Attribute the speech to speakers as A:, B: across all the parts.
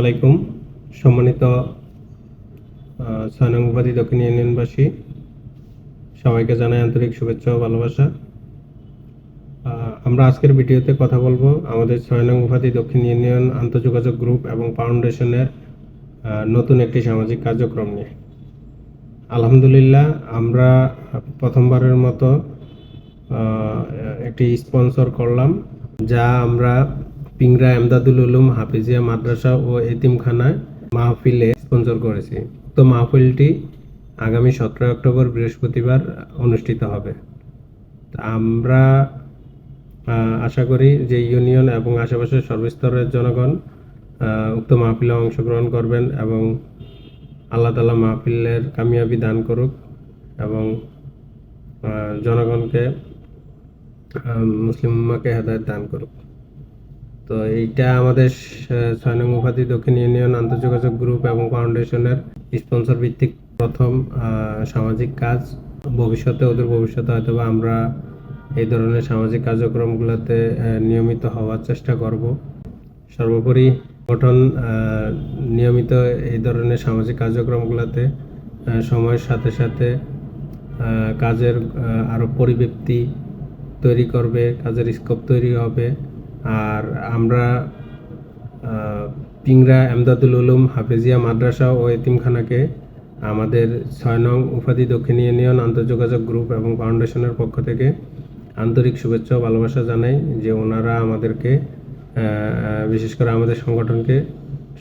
A: আলাইকুম। সম্মানিত ছয় নং দক্ষিণ ইউনিয়নবাসী, সবাইকে জানাই আন্তরিক শুভেচ্ছা ও ভালোবাসা। আমরা আজকের ভিডিওতে কথা বলব আমাদের ছয় নং উপাধি দক্ষিণ ইউনিয়ন আন্তঃযোগাযোগ গ্রুপ এবং ফাউন্ডেশনের নতুন একটি সামাজিক কার্যক্রম নিয়ে। আলহামদুলিল্লাহ, আমরা প্রথমবারের মতো একটি স্পন্সর করলাম, যা আমরা পিংরা এমদাদুল উলুম হাফিজিয়া মাদ্রাসা ও এতিমখানায় মাহফিলে স্পন্সর করেছি। তো মাহফিলটি আগামী সতেরো অক্টোবর বৃহস্পতিবার অনুষ্ঠিত হবে। আমরা আশা করি যে ইউনিয়ন এবং আশেপাশের সর্বস্তরের জনগণ উক্ত মাহফিলে অংশগ্রহণ করবেন এবং আল্লাহ তালা মাহফিলের কামিয়াবি দান করুক এবং জনগণকে আহ, মুসলিম উম্মাকে হেদায়ত দান করুক। তো এইটা আমাদের ছয় নং উপাধি, দক্ষিণ ইউনিয়ন আন্তর্যোগাযোগ গ্রুপ এবং ফাউন্ডেশনের স্পন্সর ভিত্তিক প্রথম সামাজিক কাজ। ভবিষ্যতে, ওদের ভবিষ্যতে হয়তো বা আমরা এই ধরনের সামাজিক কার্যক্রমগুলোতে নিয়মিত হওয়ার চেষ্টা করব। সর্বোপরি গঠন নিয়মিত এই ধরনের সামাজিক কার্যক্রমগুলোতে সময়ের সাথে সাথে কাজের আরও আরও পরিব্যক্তি তৈরি করবে, কাজের স্কোপ তৈরি হবে। আর আমরা পিংরা এমদাদুল উলুম, হাফেজিয়া মাদ্রাসা ও এতিমখানাকে আমাদের ছয় নং উপাধি দক্ষিণ ইউনিয়ন আন্তর্যোগাযোগ গ্রুপ এবং ফাউন্ডেশনের পক্ষ থেকে আন্তরিক শুভেচ্ছা ও ভালোবাসা জানাই যে ওনারা আমাদেরকে বিশেষ করে আমাদের সংগঠনকে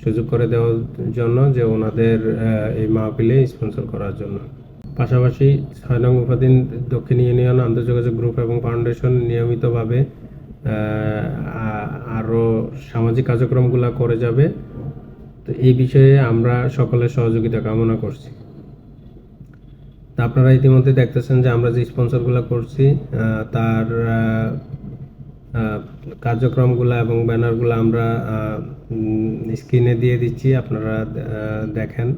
A: সুযোগ করে দেওয়ার জন্য যে ওনাদের এই মাহফিলে স্পন্সর করার জন্য। পাশাপাশি ছয় নং উপাধীন দক্ষিণ ইউনিয়ন আন্তর্যোগাযোগ গ্রুপ এবং ফাউন্ডেশন নিয়মিতভাবে আহ, আ- আরও সামাজিক কার্যক্রমগুলো করে যাবে। তো এই বিষয়ে আমরা সকলের সহযোগিতা কামনা করছি। তা আপনারা ইতিমধ্যে দেখতেছেন যে আমরা যে স্পন্সরগুলো করছি তার কার্যক্রমগুলো এবং ব্যানারগুলো আমরা স্ক্রিনে দিয়ে দিচ্ছি আপনারা দেখেন।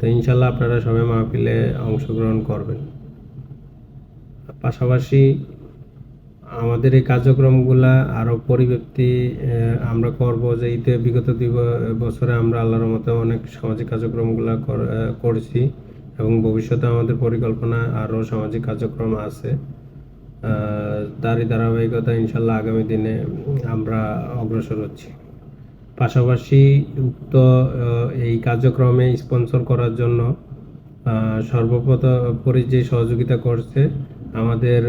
A: তো ইনশাল্লাহ আপনারা সবাই মাহফিলে অংশগ্রহণ করবেন। পাশাপাশি আমাদের এই কার্যক্রমগুলা আরও পরিব্যক্তি আমরা করব যে ইতে বিগত দুই বছরে আমরা আল্লাহর মতো অনেক সামাজিক কার্যক্রমগুলা কর- করছি এবং ভবিষ্যতে আমাদের পরিকল্পনা আরও সামাজিক কার্যক্রম আছে। তারই ধারাবাহিকতা ইনশাল্লাহ আগামী দিনে আমরা অগ্রসর হচ্ছি। পাশাপাশি উক্ত এই কার্যক্রমে স্পন্সর করার জন্য সর্বপ্রথম যে সহযোগিতা করছে, আমাদের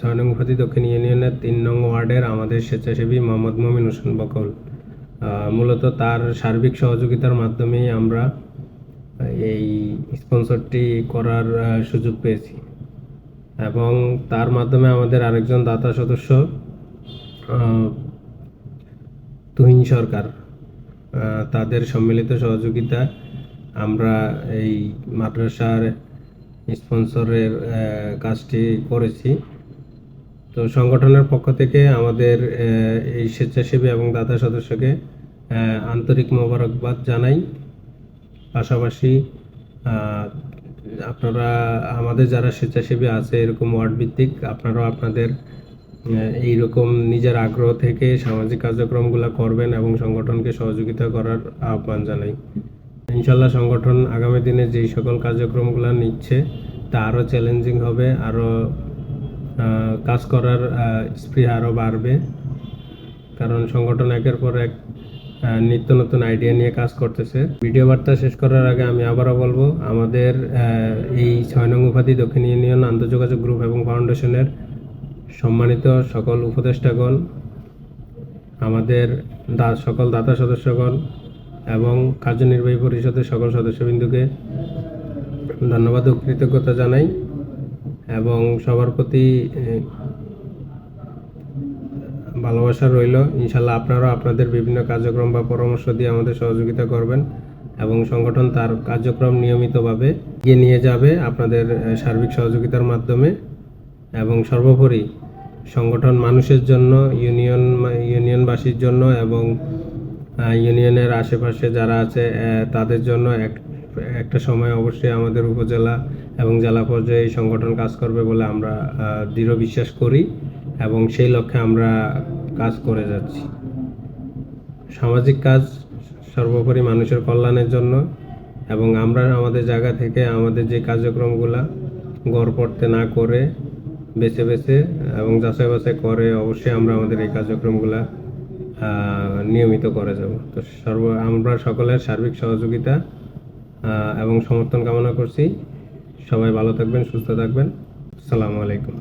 A: ছয় নং দক্ষিণ ইউনিয়নের তিন নং ওয়ার্ডের আমাদের স্বেচ্ছাসেবী মোহাম্মদ মমিন হোসেন বকল। মূলত তার সার্বিক সহযোগিতার মাধ্যমেই আমরা এই স্পন্সরটি করার সুযোগ পেয়েছি। এবং তার মাধ্যমে আমাদের আরেকজন দাতা সদস্য তুহিন সরকার তাদের সম্মিলিত সহযোগিতা আমরা এই মাদ্রাসার স্পন্সরের কাজটি করেছি। তো সংগঠনের পক্ষ থেকে আমাদের এই স্বেচ্ছাসেবী এবং দাতা সদস্যকে আন্তরিক মোবারকবাদ জানাই। পাশাপাশি আপনারা, আমাদের যারা স্বেচ্ছাসেবী আছে, এরকম ওয়ার্ড ভিত্তিক আপনারাও আপনাদের এইরকম নিজের আগ্রহ থেকে সামাজিক কার্যক্রমগুলো করবেন এবং সংগঠনকে সহযোগিতা করার আহ্বান জানাই। ইনশাল্লাহ সংগঠন আগামী দিনে যেই সকল কার্যক্রমগুলো নিচ্ছে, তা আরও চ্যালেঞ্জিং হবে, আরও কাজ করার স্পৃহা আরও বাড়বে। কারণ সংগঠন একের পর এক নিত্য নতুন আইডিয়া নিয়ে কাজ করতেছে। ভিডিও বার্তা শেষ করার আগে আমি আবারও বলব, আমাদের এই ছয় নং উপাধি দক্ষিণ ইউনিয়ন আন্তর্যোগাযোগ গ্রুপ এবং ফাউন্ডেশনের সম্মানিত সকল উপদেষ্টাগণ, আমাদের সকল দাতা সদস্যগণ এবং কার্যনির্বাহী পরিষদের সকল সদস্যবৃন্দুকে ধন্যবাদ ও কৃতজ্ঞতা জানাই। এবং সবার প্রতি ভালোবাসা রইল। ইনশাল্লাহ আপনারাও আপনাদের বিভিন্ন কার্যক্রম বা পরামর্শ দিয়ে আমাদের সহযোগিতা করবেন এবং সংগঠন তার কার্যক্রম নিয়মিতভাবে এগিয়ে নিয়ে যাবে আপনাদের সার্বিক সহযোগিতার মাধ্যমে। এবং সর্বোপরি সংগঠন মানুষের জন্য, ইউনিয়ন ইউনিয়নবাসীর জন্য এবং ইউনিয়নের আশেপাশে যারা আছে তাদের জন্য এক একটা সময় অবশ্যই আমাদের উপজেলা এবং জেলা পর্যায়ে এই সংগঠন কাজ করবে বলে আমরা দৃঢ় বিশ্বাস করি এবং সেই লক্ষ্যে আমরা কাজ করে যাচ্ছি। সামাজিক কাজ সর্বোপরি মানুষের কল্যাণের জন্য এবং আমরা আমাদের জায়গা থেকে আমাদের যে কার্যক্রমগুলা গড় পড়তে না করে বেছে বেছে এবং যাচাই বাছাই করে অবশ্যই আমরা আমাদের এই কার্যক্রমগুলা নিয়মিত করে যাব। তো সর্ব, আমরা সকলের সার্বিক সহযোগিতা এবং সমর্থন কামনা করছি। সবাই ভালো থাকবেন সুস্থ থাকবেন। আসসালামু আলাইকুম।